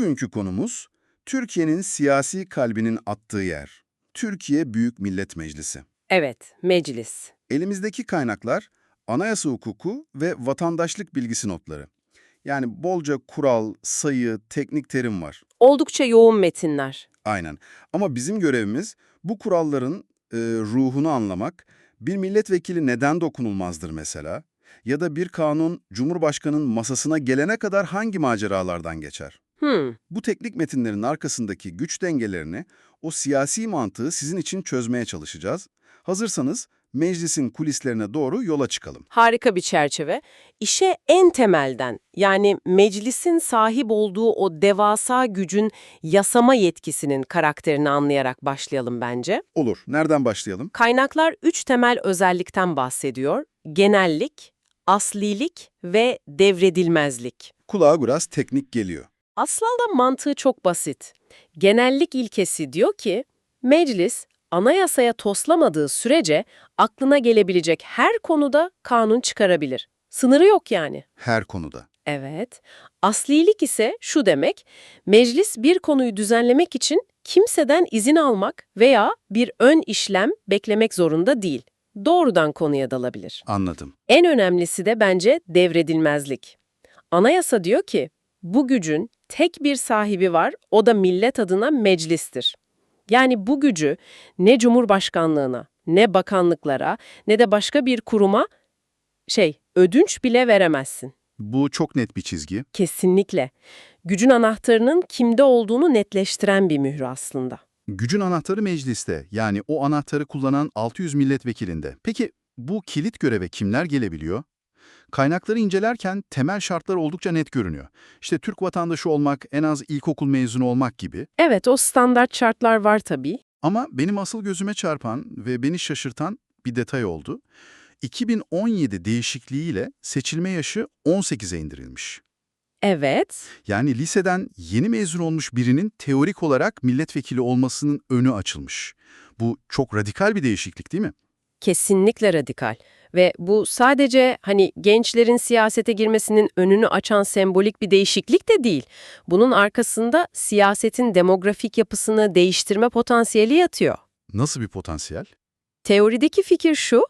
Bugünkü konumuz Türkiye'nin siyasi kalbinin attığı yer. Türkiye Büyük Millet Meclisi. Evet, meclis. Elimizdeki kaynaklar anayasa hukuku ve vatandaşlık bilgisi notları. Yani bolca kural, sayı, teknik terim var. Oldukça yoğun metinler. Aynen. Ama bizim görevimiz bu kuralların e, ruhunu anlamak. Bir milletvekili neden dokunulmazdır mesela? Ya da bir kanun Cumhurbaşkanı'nın masasına gelene kadar hangi maceralardan geçer? Hmm, Bu teknik metinlerin arkasındaki güç dengelerini, o siyasi mantığı sizin için çözmeye çalışacağız. Hazırsanız meclisin kulislerine doğru yola çıkalım. harika bir çerçeve. İşe en temelden, yani meclisin sahip olduğu o devasa gücün yasama yetkisinin karakterini anlayarak başlayalım bence. Olur. Nereden başlayalım? Kaynaklar üç temel özellikten bahsediyor. Genellik, aslilik ve devredilmezlik. Kulağa biraz teknik geliyor. Aslında mantığı çok basit. Genellik ilkesi diyor ki, meclis anayasaya toslamadığı sürece aklına gelebilecek her konuda kanun çıkarabilir. Sınırı yok yani. Her konuda. Evet. Aslilik ise şu demek, meclis bir konuyu düzenlemek için kimseden izin almak veya bir ön işlem beklemek zorunda değil. Doğrudan konuya dalabilir. Anladım. En önemlisi de bence devredilmezlik. Anayasa diyor ki, bu gücün tek bir sahibi var, o da millet adına meclistir. Yani bu gücü ne Cumhurbaşkanlığına, ne bakanlıklara, ne de başka bir kuruma şey, ödünç bile veremezsin. Bu çok net bir çizgi. Kesinlikle. Gücün anahtarının kimde olduğunu netleştiren bir mührü aslında. Gücün anahtarı mecliste. Yani o anahtarı kullanan 600 milletvekilinde. Peki bu kilit göreve kimler gelebiliyor? Kaynakları incelerken temel şartlar oldukça net görünüyor. İşte Türk vatandaşı olmak, en az ilkokul mezunu olmak gibi. Evet, o standart şartlar var tabii. Ama benim asıl gözüme çarpan ve beni şaşırtan bir detay oldu. 2017 değişikliğiyle seçilme yaşı 18'e indirilmiş. Evet, Yani liseden yeni mezun olmuş birinin teorik olarak milletvekili olmasının önü açılmış. Bu çok radikal bir değişiklik değil mi? kesinlikle radikal. Ve bu sadece hani gençlerin siyasete girmesinin önünü açan sembolik bir değişiklik de değil. Bunun arkasında siyasetin demografik yapısını değiştirme potansiyeli yatıyor. Nasıl bir potansiyel? Teorideki fikir şu,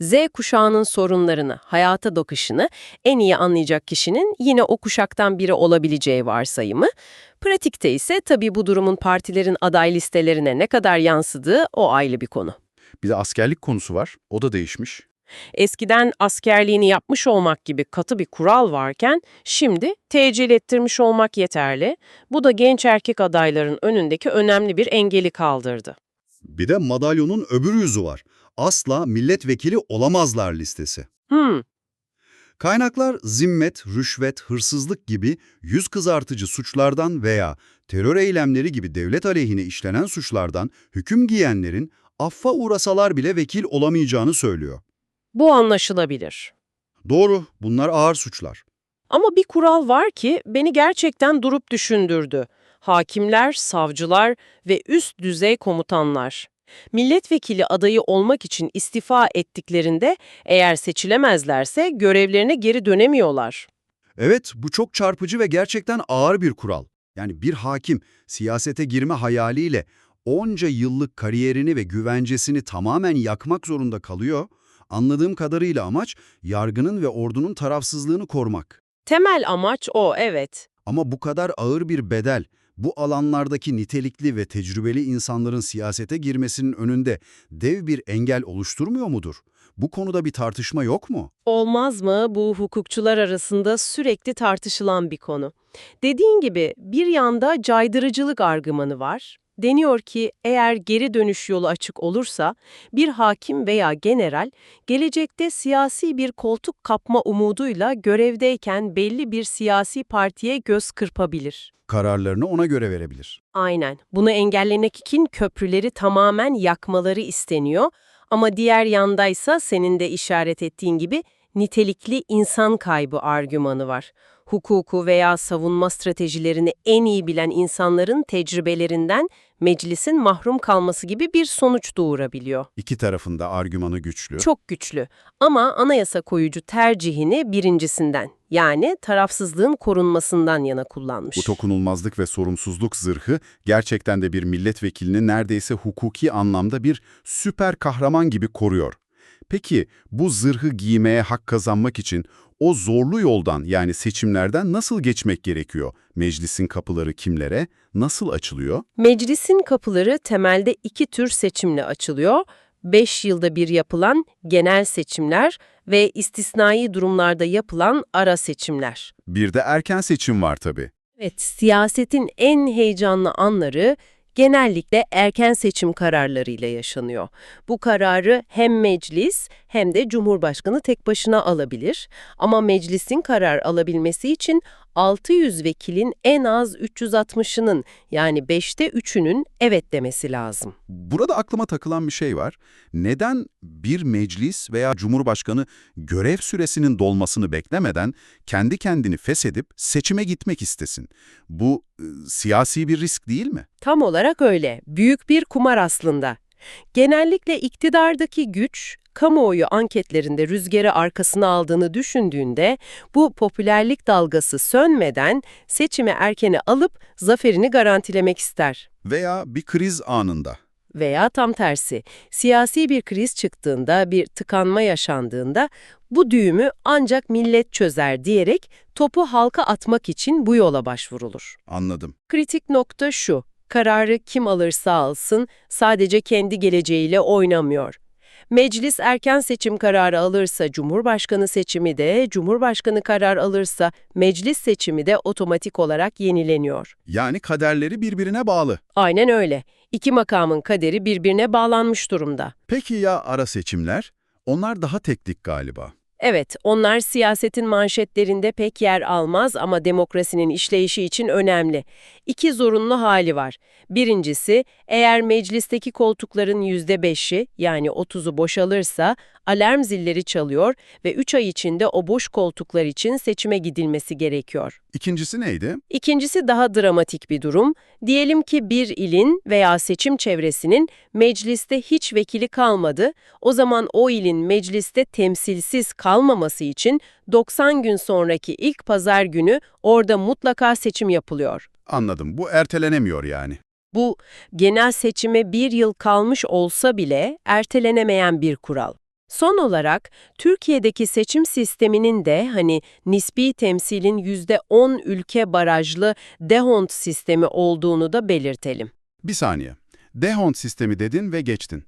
Z kuşağının sorunlarını, hayata dokuşunu en iyi anlayacak kişinin yine o kuşaktan biri olabileceği varsayımı. Pratikte ise tabii bu durumun partilerin aday listelerine ne kadar yansıdığı o ayrı bir konu. Bir de askerlik konusu var. O da değişmiş. Eskiden askerliğini yapmış olmak gibi katı bir kural varken şimdi tecil ettirmiş olmak yeterli. Bu da genç erkek adayların önündeki önemli bir engeli kaldırdı. Bir de madalyonun öbür yüzü var. Asla milletvekili olamazlar listesi. Hmm, Kaynaklar zimmet, rüşvet, hırsızlık gibi yüz kızartıcı suçlardan veya terör eylemleri gibi devlet aleyhine işlenen suçlardan hüküm giyenlerin affa uğrasalar bile vekil olamayacağını söylüyor. Bu anlaşılabilir. Doğru, bunlar ağır suçlar. Ama bir kural var ki beni gerçekten durup düşündürdü. Hakimler, savcılar ve üst düzey komutanlar. Milletvekili adayı olmak için istifa ettiklerinde eğer seçilemezlerse görevlerine geri dönemiyorlar. Evet, bu çok çarpıcı ve gerçekten ağır bir kural. Yani bir hakim siyasete girme hayaliyle onca yıllık kariyerini ve güvencesini tamamen yakmak zorunda kalıyor. Anladığım kadarıyla amaç yargının ve ordunun tarafsızlığını korumak. Temel amaç o, evet. Ama bu kadar ağır bir bedel, bu alanlardaki nitelikli ve tecrübeli insanların siyasete girmesinin önünde dev bir engel oluşturmuyor mudur? Bu konuda bir tartışma yok mu? Olmaz mı bu hukukçular arasında sürekli tartışılan bir konu. Dediğin gibi bir yanda caydırıcılık argümanı var. Deniyor ki eğer geri dönüş yolu açık olursa bir hakim veya general gelecekte siyasi bir koltuk kapma umuduyla görevdeyken belli bir siyasi partiye göz kırpabilir. Kararlarını ona göre verebilir. Aynen. Bunu engellemek için köprüleri tamamen yakmaları isteniyor. Ama diğer yandaysa senin de işaret ettiğin gibi nitelikli insan kaybı argümanı var. Hukuku veya savunma stratejilerini en iyi bilen insanların tecrübelerinden meclisin mahrum kalması gibi bir sonuç doğurabiliyor. İki tarafında argümanı güçlü. Çok güçlü ama anayasa koyucu tercihini birincisinden yani tarafsızlığın korunmasından yana kullanmış. Bu dokunulmazlık ve sorumsuzluk zırhı gerçekten de bir milletvekilini neredeyse hukuki anlamda bir süper kahraman gibi koruyor. Peki bu zırhı giymeye hak kazanmak için o zorlu yoldan yani seçimlerden nasıl geçmek gerekiyor? Meclisin kapıları kimlere, nasıl açılıyor? Meclisin kapıları temelde iki tür seçimle açılıyor. 5 yılda bir yapılan genel seçimler ve istisnai durumlarda yapılan ara seçimler. Bir de erken seçim var tabii. Evet, siyasetin en heyecanlı anları genellikle erken seçim kararlarıyla yaşanıyor. Bu kararı hem meclis hem de Cumhurbaşkanı tek başına alabilir. Ama meclisin karar alabilmesi için 600 vekilin en az 360'ının yani 5'te 3'ünün evet demesi lazım. Burada aklıma takılan bir şey var. Neden bir meclis veya cumhurbaşkanı görev süresinin dolmasını beklemeden kendi kendini feshedip seçime gitmek istesin? Bu e, siyasi bir risk değil mi? Tam olarak öyle. Büyük bir kumar aslında. Genellikle iktidardaki güç, kamuoyu anketlerinde rüzgarı arkasına aldığını düşündüğünde bu popülerlik dalgası sönmeden seçimi erkene alıp zaferini garantilemek ister. Veya bir kriz anında. Veya tam tersi, siyasi bir kriz çıktığında, bir tıkanma yaşandığında bu düğümü ancak millet çözer diyerek topu halka atmak için bu yola başvurulur. Anladım. Kritik nokta şu, kararı kim alırsa alsın sadece kendi geleceğiyle oynamıyor. Meclis erken seçim kararı alırsa Cumhurbaşkanı seçimi de, Cumhurbaşkanı karar alırsa meclis seçimi de otomatik olarak yenileniyor. Yani kaderleri birbirine bağlı. Aynen öyle. İki makamın kaderi birbirine bağlanmış durumda. Peki ya ara seçimler? Onlar daha teknik galiba. Evet, onlar siyasetin manşetlerinde pek yer almaz ama demokrasinin işleyişi için önemli. İki zorunlu hali var. Birincisi, eğer meclisteki koltukların %5'i yani 30'u boşalırsa alarm zilleri çalıyor ve 3 ay içinde o boş koltuklar için seçime gidilmesi gerekiyor. İkincisi neydi? İkincisi daha dramatik bir durum. Diyelim ki bir ilin veya seçim çevresinin mecliste hiç vekili kalmadı. O zaman o ilin mecliste temsilsiz kalmaması için 90 gün sonraki ilk pazar günü orada mutlaka seçim yapılıyor. Anladım. Bu ertelenemiyor yani. Bu genel seçime bir yıl kalmış olsa bile ertelenemeyen bir kural. Son olarak Türkiye'deki seçim sisteminin de hani nispi temsilin %10 ülke barajlı Dehont sistemi olduğunu da belirtelim. Bir saniye. Dehont sistemi dedin ve geçtin.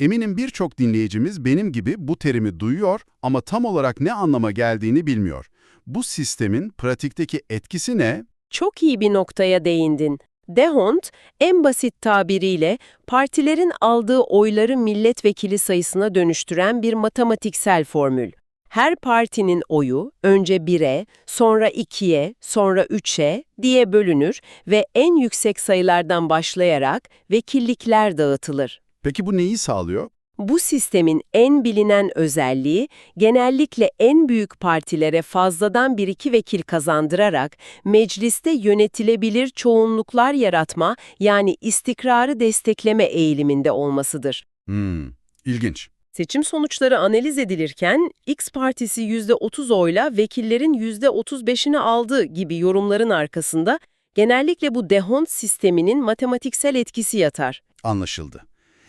Eminim birçok dinleyicimiz benim gibi bu terimi duyuyor ama tam olarak ne anlama geldiğini bilmiyor. Bu sistemin pratikteki etkisi ne? Çok iyi bir noktaya değindin. Dehont, en basit tabiriyle partilerin aldığı oyları milletvekili sayısına dönüştüren bir matematiksel formül. Her partinin oyu önce 1'e, sonra 2'ye, sonra 3'e diye bölünür ve en yüksek sayılardan başlayarak vekillikler dağıtılır. Peki bu neyi sağlıyor? Bu sistemin en bilinen özelliği genellikle en büyük partilere fazladan bir iki vekil kazandırarak mecliste yönetilebilir çoğunluklar yaratma yani istikrarı destekleme eğiliminde olmasıdır. Hmm, ilginç. Seçim sonuçları analiz edilirken X partisi %30 oyla vekillerin %35'ini aldı gibi yorumların arkasında genellikle bu Dehont sisteminin matematiksel etkisi yatar. Anlaşıldı.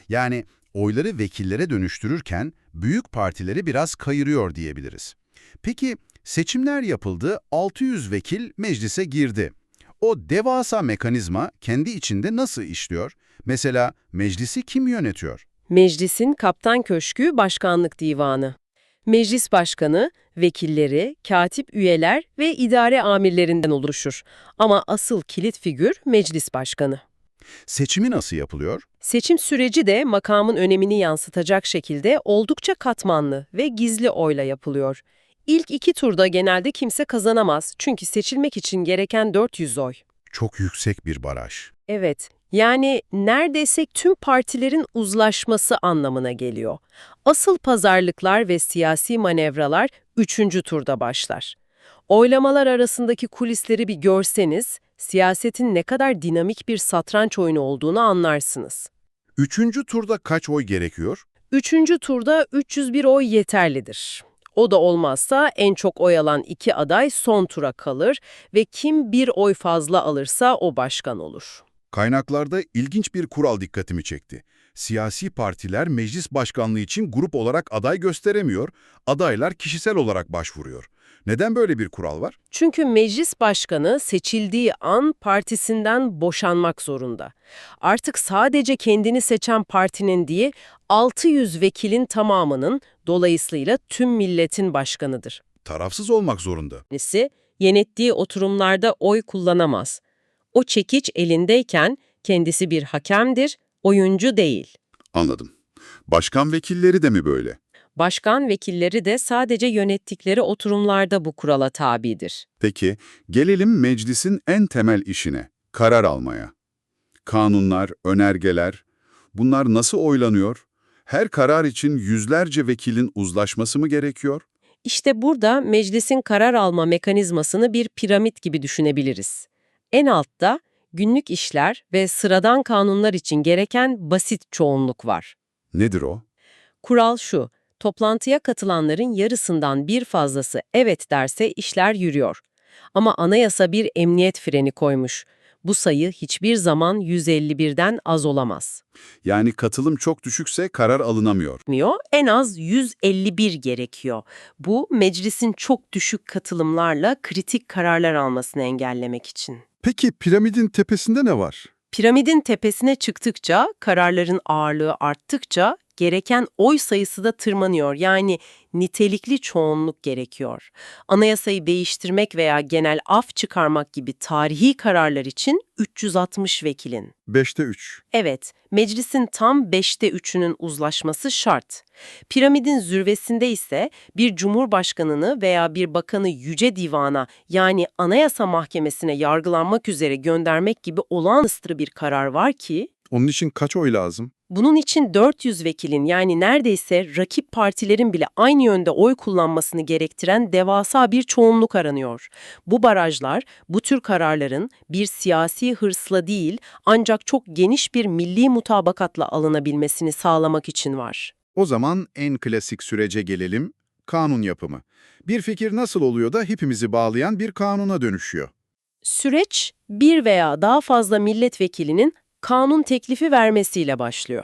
Yani oyları vekillere dönüştürürken büyük partileri biraz kayırıyor diyebiliriz. Peki seçimler yapıldı, 600 vekil meclise girdi. O devasa mekanizma kendi içinde nasıl işliyor? Mesela meclisi kim yönetiyor? Meclisin Kaptan Köşkü Başkanlık Divanı. Meclis Başkanı, vekilleri, katip üyeler ve idare amirlerinden oluşur. Ama asıl kilit figür Meclis Başkanı. Seçimi nasıl yapılıyor? Seçim süreci de makamın önemini yansıtacak şekilde oldukça katmanlı ve gizli oyla yapılıyor. İlk iki turda genelde kimse kazanamaz çünkü seçilmek için gereken 400 oy. Çok yüksek bir baraj. Evet, Yani neredeyse tüm partilerin uzlaşması anlamına geliyor. Asıl pazarlıklar ve siyasi manevralar üçüncü turda başlar. Oylamalar arasındaki kulisleri bir görseniz, siyasetin ne kadar dinamik bir satranç oyunu olduğunu anlarsınız. Üçüncü turda kaç oy gerekiyor? Üçüncü turda 301 oy yeterlidir. O da olmazsa en çok oy alan iki aday son tura kalır ve kim bir oy fazla alırsa o başkan olur. Kaynaklarda ilginç bir kural dikkatimi çekti. Siyasi partiler meclis başkanlığı için grup olarak aday gösteremiyor, adaylar kişisel olarak başvuruyor. Neden böyle bir kural var? Çünkü meclis başkanı seçildiği an partisinden boşanmak zorunda. Artık sadece kendini seçen partinin değil, 600 vekilin tamamının, dolayısıyla tüm milletin başkanıdır. Tarafsız olmak zorunda. Kendisi yönettiği oturumlarda oy kullanamaz. O çekiç elindeyken kendisi bir hakemdir, oyuncu değil. Anladım. Başkan vekilleri de mi böyle? Başkan vekilleri de sadece yönettikleri oturumlarda bu kurala tabidir. Peki, gelelim meclisin en temel işine, karar almaya. Kanunlar, önergeler, bunlar nasıl oylanıyor? Her karar için yüzlerce vekilin uzlaşması mı gerekiyor? İşte burada meclisin karar alma mekanizmasını bir piramit gibi düşünebiliriz. En altta günlük işler ve sıradan kanunlar için gereken basit çoğunluk var. Nedir o? Kural şu, toplantıya katılanların yarısından bir fazlası evet derse işler yürüyor. Ama anayasa bir emniyet freni koymuş. Bu sayı hiçbir zaman 151'den az olamaz. Yani katılım çok düşükse karar alınamıyor. En az 151 gerekiyor. Bu meclisin çok düşük katılımlarla kritik kararlar almasını engellemek için. Peki piramidin tepesinde ne var? Piramidin tepesine çıktıkça, kararların ağırlığı arttıkça gereken oy sayısı da tırmanıyor. Yani nitelikli çoğunluk gerekiyor. Anayasayı değiştirmek veya genel af çıkarmak gibi tarihi kararlar için 360 vekilin. 5'te 3. Evet, meclisin tam 5'te 3'ünün uzlaşması şart. Piramidin zirvesinde ise bir cumhurbaşkanını veya bir bakanı yüce divana yani anayasa mahkemesine yargılanmak üzere göndermek gibi olağanüstü bir karar var ki, Onun için kaç oy lazım? bunun için 400 vekilin yani neredeyse rakip partilerin bile aynı yönde oy kullanmasını gerektiren devasa bir çoğunluk aranıyor. Bu barajlar, bu tür kararların bir siyasi hırsla değil ancak çok geniş bir milli mutabakatla alınabilmesini sağlamak için var. O zaman en klasik sürece gelelim, kanun yapımı. Bir fikir nasıl oluyor da hepimizi bağlayan bir kanuna dönüşüyor? Süreç bir veya daha fazla milletvekilinin kanun teklifi vermesiyle başlıyor.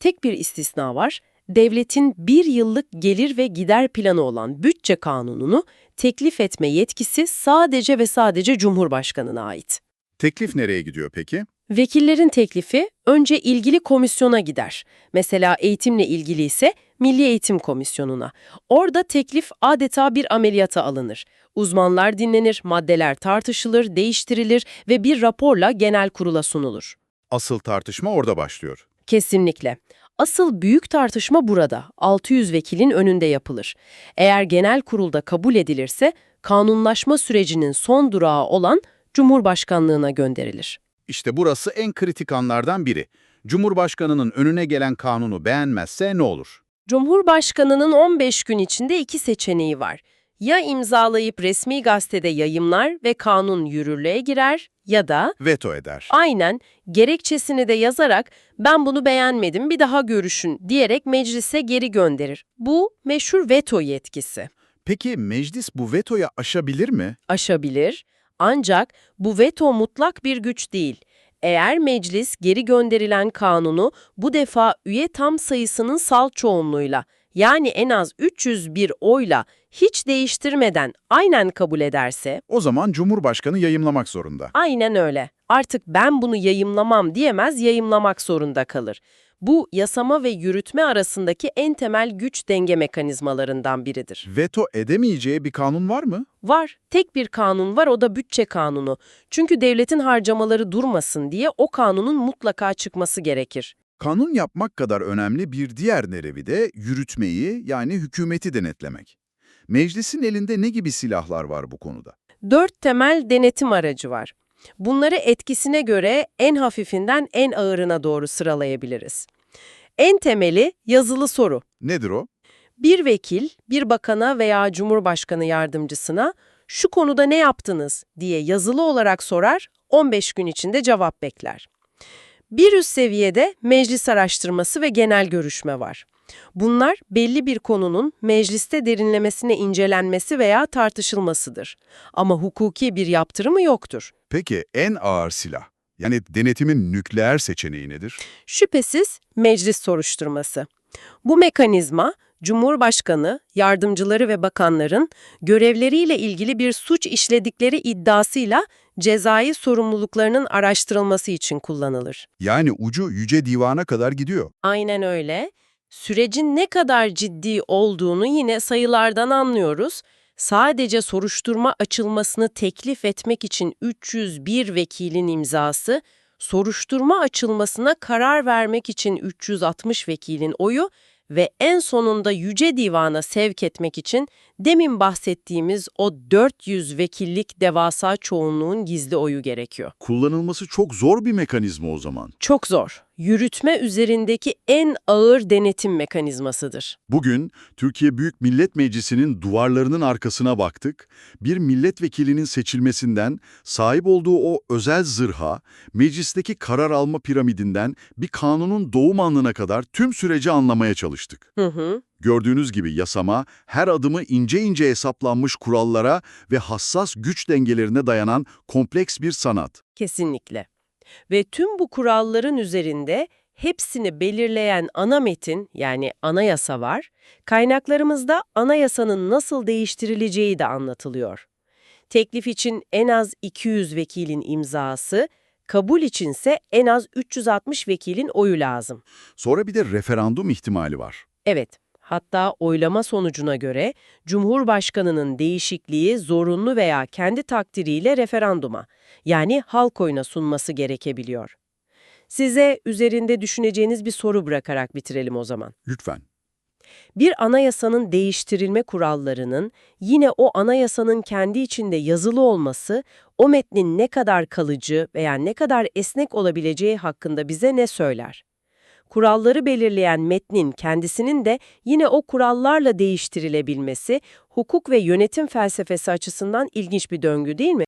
Tek bir istisna var, devletin bir yıllık gelir ve gider planı olan bütçe kanununu teklif etme yetkisi sadece ve sadece Cumhurbaşkanı'na ait. Teklif nereye gidiyor peki? Vekillerin teklifi önce ilgili komisyona gider. Mesela eğitimle ilgili ise Milli Eğitim Komisyonu'na. Orada teklif adeta bir ameliyata alınır. Uzmanlar dinlenir, maddeler tartışılır, değiştirilir ve bir raporla genel kurula sunulur. Asıl tartışma orada başlıyor. Kesinlikle. Asıl büyük tartışma burada, 600 vekilin önünde yapılır. Eğer genel kurulda kabul edilirse, kanunlaşma sürecinin son durağı olan Cumhurbaşkanlığına gönderilir. İşte burası en kritik anlardan biri. Cumhurbaşkanının önüne gelen kanunu beğenmezse ne olur? Cumhurbaşkanının 15 gün içinde iki seçeneği var. Ya imzalayıp resmi gazetede yayımlar ve kanun yürürlüğe girer ya da Veto eder. aynen gerekçesini de yazarak ben bunu beğenmedim bir daha görüşün diyerek meclise geri gönderir. Bu meşhur veto yetkisi. Peki meclis bu vetoyu aşabilir mi? Aşabilir ancak bu veto mutlak bir güç değil. Eğer meclis geri gönderilen kanunu bu defa üye tam sayısının sal çoğunluğuyla yani en az 301 oyla hiç değiştirmeden aynen kabul ederse, O zaman Cumhurbaşkanı yayımlamak zorunda. aynen öyle. Artık ben bunu yayımlamam diyemez, yayımlamak zorunda kalır. Bu yasama ve yürütme arasındaki en temel güç denge mekanizmalarından biridir. Veto edemeyeceği bir kanun var mı? Var. Tek bir kanun var o da bütçe kanunu. Çünkü devletin harcamaları durmasın diye o kanunun mutlaka çıkması gerekir. Kanun yapmak kadar önemli bir diğer nerevi de yürütmeyi yani hükümeti denetlemek. Meclisin elinde ne gibi silahlar var bu konuda? Dört temel denetim aracı var. Bunları etkisine göre en hafifinden en ağırına doğru sıralayabiliriz. En temeli yazılı soru. Nedir o? Bir vekil, bir bakana veya cumhurbaşkanı yardımcısına şu konuda ne yaptınız diye yazılı olarak sorar, 15 gün içinde cevap bekler. Bir üst seviyede meclis araştırması ve genel görüşme var. Bunlar belli bir konunun mecliste derinlemesine incelenmesi veya tartışılmasıdır. Ama hukuki bir yaptırımı yoktur. Peki en ağır silah, yani denetimin nükleer seçeneği nedir? Şüphesiz meclis soruşturması. Bu mekanizma, Cumhurbaşkanı, yardımcıları ve bakanların görevleriyle ilgili bir suç işledikleri iddiasıyla cezai sorumluluklarının araştırılması için kullanılır. Yani ucu yüce divana kadar gidiyor. Aynen öyle. Sürecin ne kadar ciddi olduğunu yine sayılardan anlıyoruz. Sadece soruşturma açılmasını teklif etmek için 301 vekilin imzası, soruşturma açılmasına karar vermek için 360 vekilin oyu ve en sonunda Yüce Divan'a sevk etmek için demin bahsettiğimiz o 400 vekillik devasa çoğunluğun gizli oyu gerekiyor. Kullanılması çok zor bir mekanizma o zaman. Çok zor. Yürütme üzerindeki en ağır denetim mekanizmasıdır. Bugün Türkiye Büyük Millet Meclisi'nin duvarlarının arkasına baktık. Bir milletvekilinin seçilmesinden, sahip olduğu o özel zırha, meclisteki karar alma piramidinden bir kanunun doğum anına kadar tüm süreci anlamaya çalıştık. Hı hı. Gördüğünüz gibi yasama, her adımı ince ince hesaplanmış kurallara ve hassas güç dengelerine dayanan kompleks bir sanat. Kesinlikle. Ve tüm bu kuralların üzerinde hepsini belirleyen ana metin yani anayasa var. Kaynaklarımızda anayasanın nasıl değiştirileceği de anlatılıyor. Teklif için en az 200 vekilin imzası, kabul içinse en az 360 vekilin oyu lazım. Sonra bir de referandum ihtimali var. Evet, hatta oylama sonucuna göre Cumhurbaşkanının değişikliği zorunlu veya kendi takdiriyle referanduma, yani halk oyuna sunması gerekebiliyor. Size üzerinde düşüneceğiniz bir soru bırakarak bitirelim o zaman. Lütfen. Bir anayasanın değiştirilme kurallarının yine o anayasanın kendi içinde yazılı olması, o metnin ne kadar kalıcı veya ne kadar esnek olabileceği hakkında bize ne söyler? Kuralları belirleyen metnin kendisinin de yine o kurallarla değiştirilebilmesi, hukuk ve yönetim felsefesi açısından ilginç bir döngü değil mi?